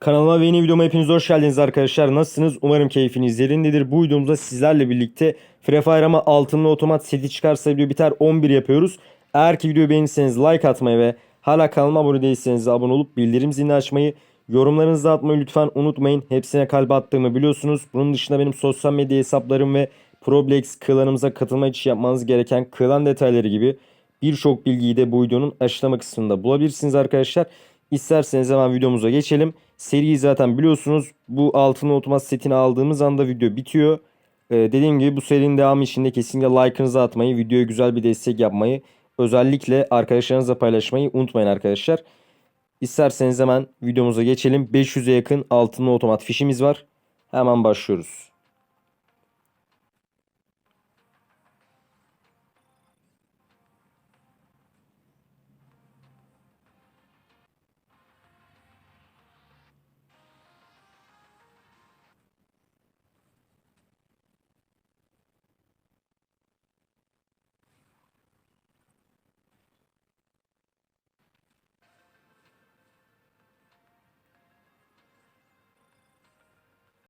Kanalıma ve yeni videoma hepiniz hoş geldiniz arkadaşlar. Nasılsınız? Umarım keyfiniz yerindedir. Bu videomuzda sizlerle birlikte Free Fire ama altınlı otomat seti çıkarsa video biter 11 yapıyoruz. Eğer ki videoyu beğenirseniz like atmayı ve hala kanalıma abone değilseniz de abone olup bildirim zilini açmayı, yorumlarınızı atmayı lütfen unutmayın. Hepsine kalp attığımı biliyorsunuz. Bunun dışında benim sosyal medya hesaplarım ve Problex klanımıza katılmak için yapmanız gereken klan detayları gibi birçok bilgiyi de bu videonun açıklama kısmında bulabilirsiniz arkadaşlar. İsterseniz hemen videomuza geçelim. Seriyi zaten biliyorsunuz. Bu altın otomat setini aldığımız anda video bitiyor. Ee, dediğim gibi bu serinin devamı için de kesinlikle like'ınızı atmayı, videoya güzel bir destek yapmayı, özellikle arkadaşlarınızla paylaşmayı unutmayın arkadaşlar. İsterseniz hemen videomuza geçelim. 500'e yakın altınlı otomat fişimiz var. Hemen başlıyoruz.